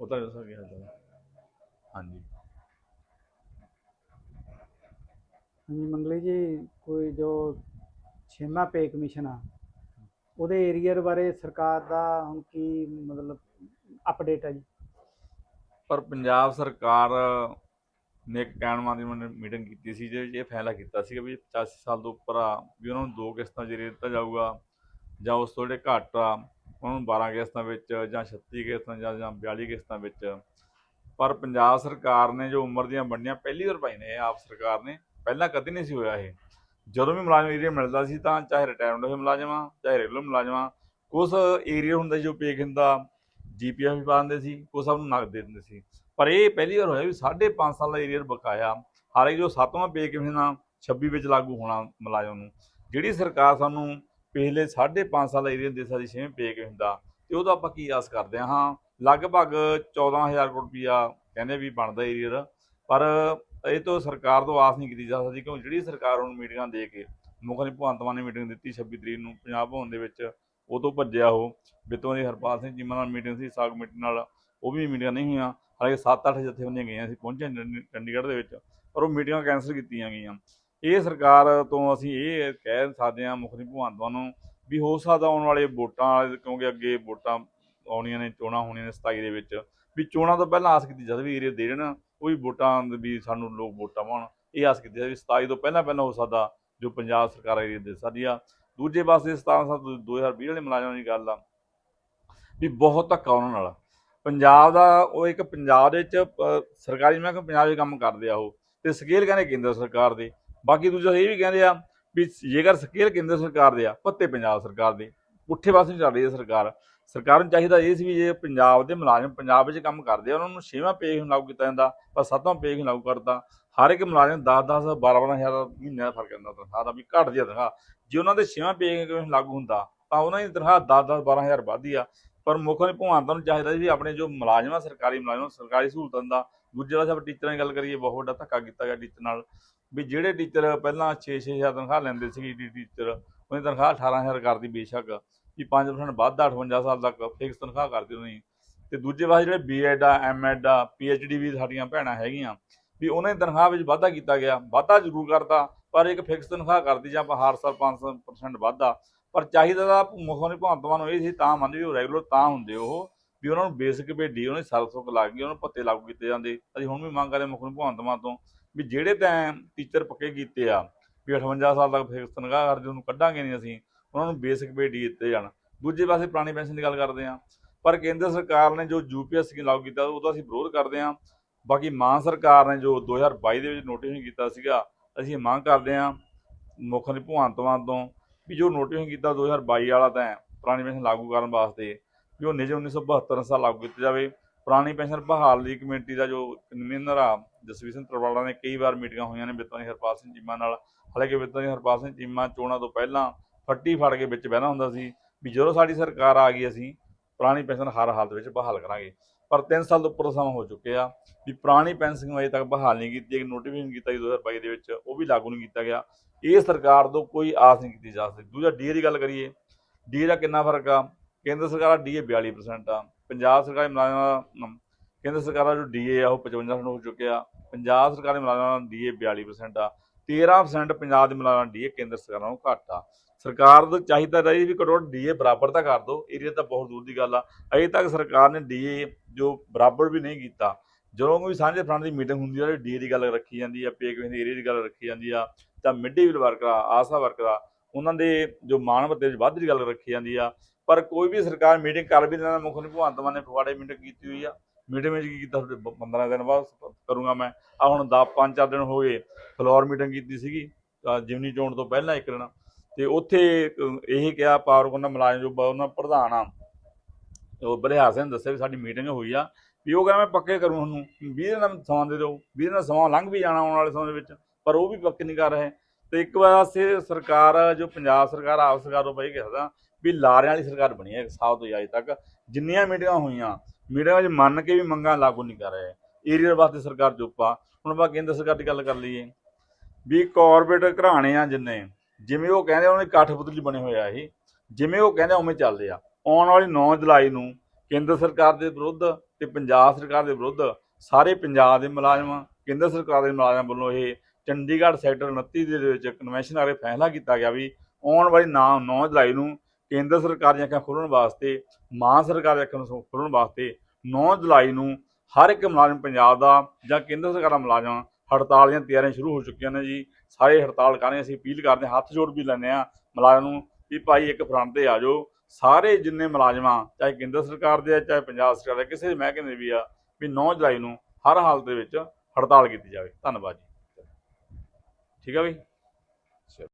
ਉਹ ਤਾਂ ਦੱਸਾਂ ਕੀ ਹਾਲ ਹੈ ਹਾਂਜੀ। ਹਾਂਜੀ ਮੰਗਲੀ ਜੀ ਕੋਈ ਜੋ ਛੇਵਾਂ ਪੇ ਕਮਿਸ਼ਨ ਆ ਉਹਦੇ ਏਰੀਅਰ ਬਾਰੇ ਸਰਕਾਰ ਦਾ ਹੁਣ ਕੀ ਮਤਲਬ ਅਪਡੇਟ ਹੈ ਜੀ? ਪਰ ਪੰਜਾਬ ਸਰਕਾਰ ਨੇ ਇੱਕ ਕੈਨਮਾ ਦੀ ਮੀਟਿੰਗ ਕੀਤੀ ਸੀ ਜਿਹਦੇ ਵਿੱਚ ਇਹ ਫੈਸਲਾ ਕੀਤਾ ਸੀ ਵੀ 85 ਸਾਲ ਤੋਂ ਉੱਪਰ ਆ ਵੀ ਉਹਨਾਂ ਨੂੰ ਦੋ ਕਿਸ਼ਤਾਂ ਜਿਹੜੇ ਦਿੱਤਾ ਜਾਊਗਾ ਜਾਂ ਉਸ ਤੋਂ ਜਿਹੜੇ ਘੱਟ ਆ ਉਹਨਾਂ ਨੂੰ 12 ਕਿਸ਼ਤਾਂ ਵਿੱਚ ਜਾਂ 36 ਕਿਸ਼ਤਾਂ ਜਾਂ ਜਾਂ 42 ਕਿਸ਼ਤਾਂ ਵਿੱਚ। ਪਰ ਪੰਜਾਬ ਸਰਕਾਰ ਨੇ ਜੋ ਉਮਰ ਦੀਆਂ ਵੰਡੀਆਂ ਪਹਿਲੀ ਵਾਰ ਪਾਈ ਨੇ, ਇਹ ਆਪ ਸਰਕਾਰ ਨੇ ਪਹਿਲਾਂ ਕਦੇ ਨਹੀਂ ਸੀ ਹੋਇਆ ਇਹ। ਜਦੋਂ ਵੀ ਮੁਲਾਜ਼ਮ ਏਰੀਆ ਮਿਲਦਾ ਸੀ ਤਾਂ ਚਾਹੇ ਰਿਟਾਇਰਡ ਹੋਏ ਮੁਲਾਜ਼ਮ ਆ ਚਾਹੇ ਰੈਗੂਲਰ ਮੁਲਾਜ਼ਮ ਆ ਕੁਝ ਏਰੀਆ ਹੁੰਦਾ ਸੀ ਜੋ ਪੇਕ ਹੁੰਦਾ ਜੀਪੀਐਫ ਵੀ ਪਾ ਦਿੰਦੇ ਸੀ ਕੁਝ ਸਭ ਨੂੰ ਨਗਦ ਦੇ ਦਿੰਦੇ ਸੀ। ਪਰ ਇਹ ਪਹਿਲੀ ਵਾਰ ਹੋਇਆ ਵੀ 5.5 ਸਾਲ ਦਾ ਏਰੀਆ ਬਕਾਇਆ, ਹਾਲਾਂਕਿ ਜੋ ਸੱਤਵਾਂ ਪੇ ਕਿਵੇਂ ਨਾ 26 ਵਿੱਚ ਲਾਗੂ ਹੋਣਾ ਮੁਲਾਜ਼ਮ ਨੂੰ। ਜਿਹੜੀ ਸਰਕਾਰ ਸਾਨੂੰ ਪਿਛਲੇ 5.5 ਸਾਲ ਦਾ ਏਰੀਆ ਦੇ ਸਕਦੀ ਛੇਵੇਂ ਪੇ ਕੇ ਹੁੰਦਾ ਤੇ ਉਹਦਾ ਆਪਾਂ ਕੀ ਆਸ ਕਰਦੇ ਹਾਂ? ਹਾਂ ਲਗਭਗ 14000 ਕਰੋੜ ਰੁਪਈਆ ਕਹਿੰਦੇ ਵੀ ਬਣਦਾ ਏਰੀਆ ਦਾ। ਪਰ ਇਹ ਤੋਂ ਸਰਕਾਰ ਤੋਂ ਆਸ ਨਹੀਂ ਕੀਤੀ ਜਾ ਸਕਦੀ ਕਿਉਂ ਜਿਹੜੀ ਸਰਕਾਰ ਹੁਣ ਮੀਟਿੰਗਾਂ ਦੇ ਕੇ ਮੁੱਖ ਮੰਤਰੀ ਭਗਵੰਤ ਮਾਨ ਨੇ ਮੀਟਿੰਗ ਦਿੱਤੀ 26 ਤਰੀਕ ਨੂੰ ਪੰਜਾਬ ਭਵਨ ਦੇ ਵਿੱਚ, ਉਹ ਤੋਂ ਭੱਜਿਆ ਉਹ। ਬਿੱਤੋਂ ਦੀ ਹਰਪਾਲ ਸਿੰਘ ਚੀਮਾ ਨਾਲ ਮੀਟਿੰਗ ਸੀ ਸਾਗ ਮੀਟਿੰਗ ਨਾਲ ਉਹ ਵੀ ਮੀਟਿੰਗਾਂ ਨਹੀਂ ਹੋਈਆਂ। ਹਾਲਾਂਕਿ 7-8 ਜਥੇਬੰਦੀਆਂ ਗਈਆਂ ਸੀ, ਪਹੁੰਚੇ ਚੰਡੀ- ਚੰਡੀਗੜ੍ਹ ਦੇ ਵਿੱਚ, ਪਰ ਉਹ ਮੀਟਿੰਗਾਂ ਕੈਂਸਲ ਕੀਤੀਆਂ ਗਈਆਂ। ਇਹ ਸਰਕਾਰ ਤੋਂ ਅਸੀਂ ਇਹ ਕਹਿ ਸਕਦੇ ਹਾਂ ਮੁੱਖ ਮੰਤਰੀ ਨੂੰ ਵੀ ਹੋ ਸਕਦਾ ਆਉਣ ਵਾਲੇ ਵੋਟਾਂ ਵਾਲੇ ਕਿਉਂਕਿ ਅੱਗੇ ਵੋਟਾਂ ਆਉਣੀਆਂ ਨੇ ਚੋਣਾਂ ਹੋਣੀਆਂ ਨੇ 27 ਦੇ ਵਿੱਚ ਵੀ ਚੋਣਾਂ ਤੋਂ ਪਹਿਲਾਂ ਆਸ ਕੀਤੀ ਜਾਂਦੀ ਵੀ ਏਰੀਆ ਦੇ ਦੇਣ ਉਹ ਵੀ ਵੋਟਾਂ ਵੀ ਸਾਨੂੰ ਲੋਕ ਵੋਟਾਂ ਪਾਉਣ ਇਹ ਆਸ ਕੀਤੀ ਜਾਂਦੀ ਵੀ 27 ਤੋਂ ਪਹਿਲਾਂ ਪਹਿਲਾਂ ਹੋ ਸਕਦਾ ਜੋ ਪੰਜਾਬ ਸਰਕਾਰ ਏਰੀਆ ਦੇ ਸਕਦੀ ਆ। ਦੂਜੇ ਪਾਸੇ 17 ਸਾਲ 2020 ਵਾਲੇ ਮੁਲਾਜ਼ਮਾਂ ਦੀ ਗੱਲ ਆ ਵੀ ਬਹੁਤ ਧੱਕਾ ਉਹਨਾਂ ਨਾਲ। ਪੰਜਾਬ ਦਾ ਉਹ ਇੱਕ ਪੰਜਾਬ ਦੇ ਵਿੱਚ ਅਹ, ਸਰਕਾਰੀ ਮਹਿਕਮੇ ਪੰਜਾਬ 'ਚ ਕੰਮ ਕਰਦੇ ਆ ਉਹ ਤੇ ਸਕੇਲ ਕਹਿੰਦੇ ਕੇਂਦਰ ਸਰਕਾਰ ਦੇ। ਬਾਕੀ ਦੂਜਾ ਇਹ ਵੀ ਕਹਿੰਦੇ ਆ ਵੀ ਜੇਕਰ ਸਕੇਲ ਕੇਂਦਰ ਸਰਕਾਰ ਦੇ ਆ, ਪੱਤੇ ਪੰਜਾਬ ਸਰਕਾਰ ਦੇ, ਪੁੱਠੇ ਪਾਸੇ ਨੂੰ ਚੱਲ ਰਹੀ ਹੈ ਸਰਕਾਰ। ਸਰਕਾਰ ਨੂੰ ਚਾਹੀਦਾ ਇਹ ਸੀ ਵੀ ਜੇ ਪੰਜਾਬ ਦੇ ਮੁਲਾਜ਼ਮ ਪੰਜਾਬ ਵਿੱਚ ਕੰਮ ਕਰਦੇ ਆ, ਉਹਨਾਂ ਨੂੰ ਛੇਵਾਂ ਪੇ ਲਾਗੂ ਕੀਤਾ ਜਾਂਦਾ, ਪਰ ਸੱਤਵਾਂ ਪੇ ਲਾਗੂ ਕਰਦਾ ਹਰ ਇੱਕ ਮੁਲਾਜ਼ਮ 10 10 12 12 ਹਜ਼ਾਰ ਮਹੀਨੇ ਦਾ ਫ਼ਰਕ ਹੁੰਦਾ ਤਨਖਾਹ ਦਾ, ਵੀ ਘਟਦੀ ਆ ਤਨਖਾਹ। ਜੇ ਉਹਨਾਂ ਦੇ ਛੇਵਾਂ ਪੇ ਲਾਗੂ ਹੁੰਦਾ, ਤਾਂ ਉਹਨਾਂ ਦੀ ਤਨਖਾਹ 10 10 12 ਹਜ਼ਾਰ ਵੱਧਦੀ ਆ। ਪਰ ਮੁੱਖ ਮੰਤਰੀ ਨੂੰ ਚਾਹੀਦਾ ਸੀ ਵੀ ਆਪਣੇ ਜੋ ਮੁਲਾਜ਼ਮ ਆ, ਸਰਕਾਰੀ ਮੁਲਾਜ਼ਮ, ਸਰਕਾਰੀ ਸਹੂਲਤਾਂ ਦਾ ਦੂਜੇ ਪਾਸੇ ਆਪਾਂ ਟੀਚਰਾਂ ਦੀ ਗੱਲ ਕਰੀਏ, ਬਹੁਤ ਵੱਡਾ ਧੱਕਾ ਕੀਤਾ ਗਿਆ ਟੀਚਰ ਨਾਲ, ਵੀ ਜਿਹੜੇ ਟੀਚਰ ਪਹਿਲਾਂ 6 ਹਜ਼ਾਰ ਤਨਖਾਹ ਲੈਂਦੇ ਸੀ ਟੀ ਟੀਚਰ ਉਹਨੇ ਤਨਖਾਹ 18000 ਕਰਦੀ ਬੇਸ਼ੱਕ, ਵੀ 5% ਵੱਧ 58 ਸਾਲ ਤੱਕ ਫਿਕਸ ਤਨਖਾਹ ਕਰਦੀ ਉਹਨੀ ਤੇ ਦੂਜੇ ਪਾਸੇ ਜਿਹੜੇ ਬੀਐਡ ਆ ਐਮਐਡ ਆ ਪੀਐਚਡੀ ਵੀ ਸਾਡੀਆਂ ਭੈਣਾਂ ਹੈਗੀਆਂ, ਵੀ ਉਹਨਾਂ ਦੀ ਤਨਖਾਹ ਵਿੱਚ ਵਾਧਾ ਕੀਤਾ ਗਿਆ, ਵਾਧਾ ਜ਼ਰੂਰ ਕਰਤਾ, ਪਰ ਇੱਕ ਫਿਕਸ ਤਨਖਾਹ ਕਰਦੀ ਜਾਂ ਹਰ ਸਾਲ 5% ਵਾਧਾ, ਪਰ ਚਾਹੀਦਾ ਤਾਂ ਮੁੱਖ ਮੰਤਰੀ ਭਗਵੰਤ ਮਾਨ ਨੂੰ ਇਹ ਸੀ, ਤਾਂ ਮੰਨਦੇ ਵੀ ਉਹ ਰੈਗੂਲਰ ਤਾਂ ਹੁੰਦੇ ਉਹ। ਵੀ ਉਹਨਾਂ ਨੂੰ ਬੇਸਿਕ ਭੇਡੀ, ਉਹਨਾਂ ਦੀ ਸਰਸੁਕ ਲੱਗ ਗਈ, ਉਹਨਾਂ ਨੂੰ ਪੱਤੇ ਲਾਗੂ ਕੀਤੇ ਜਾਂਦੇ। ਅਸੀਂ ਹੁਣ ਵੀ ਮੰਗ ਕਰਦੇ ਮੁੱਖ ਨੂੰ ਭਗਵੰਤ ਮਾਨ ਤੋਂ ਵੀ ਜਿਹੜੇ ਤਾਂ ਟੀਚਰ ਪੱਕੇ ਕੀਤੇ ਆ, ਵੀ 58 ਸਾਲ ਤੱਕ ਫਿਕਸ ਤਨਖਾਹ ਕਰਦੇ ਉਹਨੂੰ ਕੱਢਾਂਗੇ ਨਹੀਂ ਅਸੀਂ, ਉਹਨਾਂ ਨੂੰ ਬੇਸਿਕ ਭੇਡੀ ਦਿੱਤੇ ਜਾਣ। ਦੂਜੇ ਪਾਸੇ ਪੁਰਾਣੀ ਪੈਨਸ਼ਨ ਦੀ ਗੱਲ ਕਰਦੇ ਹਾਂ, ਪਰ ਕੇਂਦਰ ਸਰਕਾਰ ਨੇ ਜੋ ਯੂਪੀਐਸ ਸਕੀਮ ਲਾਗੂ ਕੀਤਾ, ਉਹਦਾ ਅਸੀਂ ਵਿਰੋਧ ਕਰਦੇ ਹਾਂ। ਬਾਕੀ ਮਾਨ ਸਰਕਾਰ ਨੇ ਜੋ 2022 ਦੇ ਵਿੱਚ ਨੋਟੀਫਿਕੇਸ਼ਨ ਕੀਤਾ ਸੀਗਾ, ਅਸੀਂ ਮੰਗ ਕਰਦੇ ਹਾਂ ਮੁੱਖ ਮੰਤਰੀ ਭਗਵੰਤ ਮਾਨ ਤੋਂ ਵੀ ਜੋ ਨੋਟੀਫਿਕੇਸ਼ਨ ਕੀਤਾ 2022 ਵਾਲਾ ਤਾਂ ਪੁਰਾਣੀ ਪੈਨਸ਼ਨ ਲਾਗੂ ਕਰਨ ਵਾਸਤੇ ਵੀ ਉਹ ਨਿਜ 1972 ਸਾਲ ਲਾਗੂ ਕੀਤਾ ਜਾਵੇ। ਪੁਰਾਣੀ ਪੈਨਸ਼ਨ ਬਹਾਲ ਬਹਾਲੀ ਕਮੇਟੀ ਦਾ ਜੋ ਕਨਵੀਨਰ ਆ, ਜਸਵੀਰ ਸਿੰਘ ਤਰਵਾਲਾ ਨੇ ਕਈ ਵਾਰ ਮੀਟਿੰਗਾਂ ਹੋਈਆਂ ਨੇ ਬਿੱਤਾਂ ਦੀ ਹਰਪਾਲ ਸਿੰਘ ਚੀਮਾ ਨਾਲ। ਹਾਲਾਂਕਿ ਬਿੱਤਾਂ ਦੀ ਹਰਪਾਲ ਸਿੰਘ ਚੀਮਾ ਚੋਣਾਂ ਤੋਂ ਪਹਿਲਾਂ ਫੱਟੀ ਫੜ ਕੇ ਵਿੱਚ ਬਹਿਣਾ ਹੁੰਦਾ ਸੀ ਵੀ ਜਦੋਂ ਸਾਡੀ ਸਰਕਾਰ ਆ ਗਈ ਅਸੀਂ ਪੁਰਾਣੀ ਪੈਨਸ਼ਨ ਹਰ ਹਾਲਤ ਵਿੱਚ ਬਹਾਲ ਕਰਾਂਗੇ। ਪਰ 3 ਸਾਲ ਤੋਂ ਉੱਪਰ ਸਮਾਂ ਹੋ ਚੁੱਕਿਆ ਵੀ ਪੁਰਾਣੀ ਪੈਨਸ਼ਨ ਅਜੇ ਤੱਕ ਬਹਾਲ ਨਹੀਂ ਕੀਤੀ, ਇੱਕ ਨੋਟੀਫਿਕੇਸ਼ਨ ਕੀਤਾ ਜੀ 2022 ਦੇ ਵਿੱਚ, ਉਹ ਵੀ ਲਾਗੂ ਨਹੀਂ ਕੀਤਾ ਗਿਆ। ਇਹ ਸਰਕਾਰ ਤੋਂ ਕੋਈ ਆਸ ਨਹੀਂ ਕੀਤੀ ਜਾ ਸਕਦੀ। ਦੂਜਾ ਡੀਏ ਦੀ ਗੱਲ ਕਰੀਏ ਡੀਏ ਦਾ ਕਿੰਨਾ ਫ਼ਰਕ ਆ? ਕੇਂਦਰ ਸਰਕਾਰ ਦਾ ਡੀਏ 42% ਆ, ਪੰਜਾਬ ਸਰਕਾਰੀ ਮੁਲਾਜ਼ਮਾਂ ਦਾ ਕੇਂਦਰ ਸਰਕਾਰ ਦਾ ਜੋ ਡੀਏ ਆ, ਉਹ 55% ਹੋ ਚੁੱਕਿਆ, ਪੰਜਾਬ ਸਰਕਾਰੀ ਮੁਲਾਜ਼ਮਾਂ ਦਾ ਡੀਏ 42% ਆ 13% ਪੰਜਾਬ ਦੇ ਮੁਲਾਜ਼ਮਾਂ ਦਾ ਡੀਏ ਕੇਂਦਰ ਸਰਕਾਰ ਨਾਲੋਂ ਘੱਟ ਆ। ਸਰਕਾਰ ਨੂੰ ਚਾਹੀਦਾ ਰਹੀ ਵੀ ਘੱਟੋ ਡੀਏ ਬਰਾਬਰ ਤਾਂ ਕਰ ਦਿਓ ਏਰੀਆ ਤਾਂ ਬਹੁਤ ਦੂਰ ਦੀ ਗੱਲ ਆ। ਅਜੇ ਤੱਕ ਸਰਕਾਰ ਨੇ ਡੀਏ ਜੋ ਬਰਾਬਰ ਵੀ ਨਹੀਂ ਕੀਤਾ। ਜਦੋਂ ਕੋਈ ਸਾਂਝੇ ਫਰੰਟ ਦੀ ਮੀਟਿੰਗ ਹੁੰਦੀ ਆ ਡੀਏ ਦੀ ਗੱਲ ਰੱਖੀ ਜਾਂਦੀ ਆ ਪੇ ਕਿਵੇਂ ਦੀ ਏਰੀਆ ਦੀ ਗੱਲ ਰੱਖੀ ਜਾਂਦੀ ਆ ਤਾਂ mid day meal worker ASHA worker ਆ, ਉਹਨਾਂ ਦੇ ਜੋ ਮਾਣ ਭੱਤੇ ਵਿੱਚ ਵੱਧ ਦੀ ਗੱਲ ਰੱਖੀ ਜਾਂਦੀ ਆ ਪਰ ਕੋਈ ਵੀ ਸਰਕਾਰ ਮੀਟਿੰਗ ਕਰ ਵੀ ਲੈਣਾ ਮੁੱਖ ਮੰਤਰੀ ਭਗਵੰਤ ਮਾਨ ਨੇ ਫਗਵਾੜੇ ਮੀਟਿੰਗ ਕੀਤੀ ਹੋਈ ਆ। ਮੀਟਿੰਗ ਵਿੱਚ ਕੀ ਕੀਤਾ ਤੁਹਾਡੇ 15 ਦਿਨ ਬਾਅਦ ਕਰੂੰਗਾ ਮੈਂ। ਆ ਹੁਣ 10 5 4 ਦਿਨ ਹੋ ਗਏ ਫਲੋਰ ਮੀਟਿੰਗ ਕੀਤੀ ਸੀਗੀ ਜਿਮਨੀ ਚੋਣ ਤੋਂ ਪਹਿਲਾਂ ਇੱਕ ਦਿਨ। ਤੇ ਉੱਥੇ ਅਹ, ਇਹ ਕਿਹਾ ਪਾਵਰ ਕੋਨਾ ਮੁਲਾਜ਼ਮ ਜੋ ਉਹਨਾਂ ਪ੍ਰਧਾਨ ਆ ਉਹ ਬਲਿਹਾਰ ਨੇ ਦੱਸਿਆ ਵੀ ਸਾਡੀ ਮੀਟਿੰਗ ਹੋਈ ਆ। ਵੀ ਉਹ ਕਹਿੰਦਾ ਮੈਂ ਪੱਕੇ ਕਰੂੰ ਤੁਹਾਨੂੰ। 20 ਦਿਨ ਦਾ ਸਮਾਂ ਦੇ ਦਿਓ। 20 ਦਿਨ ਦਾ ਸਮਾਂ ਲੰਘ ਵੀ ਜਾਣਾ ਆਉਣ ਵਾਲੇ ਸਮੇਂ ਦੇ ਵਿੱਚ ਪਰ ਉਹ ਵੀ ਪੱਕੇ ਨਹੀਂ ਕਰ ਰਹੇ। ਤੇ ਇੱਕ ਵਾਰ ਪਾਸੇ ਸਰਕਾਰ, ਜੋ ਪੰਜਾਬ ਸਰਕਾਰ, ਆਪ ਸਰਕਾਰ ਤੋਂ ਪਈ ਕਿਹਾ ਵੀ ਲਾਰਿਆਂ ਵਾਲੀ ਸਰਕਾਰ ਬਣੀ ਹੈ, ਇੱਕ ਸਾਲ ਤੋਂ ਅੱਜ ਤੱਕ। ਜਿੰਨੀਆਂ ਮੀਟਿੰਗਾਂ ਹੋਈਆਂ, ਮੀਟਿੰਗਾਂ 'ਚ ਮੰਨ ਕੇ ਵੀ ਮੰਗਾਂ ਲਾਗੂ ਨਹੀਂ ਕਰ ਰਹੇ। ਏਰੀਆ ਵਾਸਤੇ ਸਰਕਾਰ ਚੁੱਪ ਆ। ਹੁਣ ਆਪਾਂ ਕੇਂਦਰ ਸਰਕਾਰ ਦੀ ਗੱਲ ਕਰ ਲਈਏ। ਵੀ ਕਾਰਪੋਰੇਟ ਘਰਾਣੇ ਆ ਜਿੰਨੇ, ਜਿਵੇਂ ਉਹ ਕਹਿੰਦੇ ਉਹਨਾਂ ਦੀ ਕਾਠਪੁਤਲੀ ਬਣੇ ਹੋਏ ਆ ਇਹ, ਜਿਵੇਂ ਉਹ ਕਹਿੰਦੇ ਉਵੇਂ ਚੱਲਦੇ ਆ। ਆਉਣ ਵਾਲੀ 9 ਜੁਲਾਈ ਨੂੰ ਕੇਂਦਰ ਸਰਕਾਰ ਦੇ ਵਿਰੁੱਧ ਤੇ ਪੰਜਾਬ ਸਰਕਾਰ ਦੇ ਵਿਰੁੱਧ ਸਾਰੇ ਪੰਜਾਬ ਦੇ ਮੁਲਾਜ਼ਮ, ਕੇਂਦਰ ਸਰਕਾਰ ਦੇ ਮੁਲਾਜ਼ਮਾਂ ਵੱਲੋਂ ਇਹ ਚੰਡੀਗੜ੍ਹ ਸੈਕਟਰ 29 ਦੇ ਵਿੱਚ ਕਨਵੈਨਸ਼ਨ ਬਾਰੇ ਫੈਸਲਾ ਕੀਤਾ ਗਿਆ ਵੀ ਆਉਣ ਵਾਲੀ 9 9 ਜੁਲਾਈ ਨੂੰ ਕੇਂਦਰ ਸਰਕਾਰ ਦੀਆਂ ਅੱਖਾਂ ਖੋਲ੍ਹਣ ਵਾਸਤੇ ਮਾਂ ਸਰਕਾਰ ਦੀਆਂ ਅੱਖਾਂ ਨੂੰ ਖੋਲ੍ਹਣ ਵਾਸਤੇ 9 ਜੁਲਾਈ ਨੂੰ ਹਰ ਇੱਕ ਮੁਲਾਜ਼ਮ ਪੰਜਾਬ ਦਾ ਜਾਂ ਕੇਂਦਰ ਸਰਕਾਰ ਦਾ ਮੁਲਾਜ਼ਮ ਹੜਤਾਲ ਦੀਆਂ ਤਿਆਰੀਆਂ ਸ਼ੁਰੂ ਹੋ ਚੁੱਕੀਆਂ ਨੇ ਜੀ। ਸਾਰੇ ਹੜਤਾਲ ਕਰ ਰਹੇ ਅਸੀਂ ਅਪੀਲ ਕਰਦੇ ਹਾਂ, ਹੱਥ ਜੋੜ ਵੀ ਲੈਂਦੇ ਹਾਂ ਮੁਲਾਜ਼ਮ ਨੂੰ ਵੀ ਭਾਈ ਇੱਕ ਫਰੰਟ ਤੇ ਆ ਜਾਓ। ਸਾਰੇ ਜਿੰਨੇ ਮੁਲਾਜ਼ਮਾਂ, ਚਾਹੇ ਕੇਂਦਰ ਸਰਕਾਰ ਦੇ ਆ, ਚਾਹੇ ਪੰਜਾਬ ਸਰਕਾਰ ਦੇ ਕਿਸੇ ਵੀ ਮਹਿਕਮੇ ਦੇ ਵੀ ਆ, ਵੀ 9 ਜੁਲਾਈ ਨੂੰ ਹਰ ਹਾਲਤ ਦੇ ਵਿੱਚ ਹੜਤਾਲ ਕੀਤੀ ਜਾਵੇ। ਧੰਨਵਾਦ ਜੀ। ਠੀਕ ਆ ਬਈ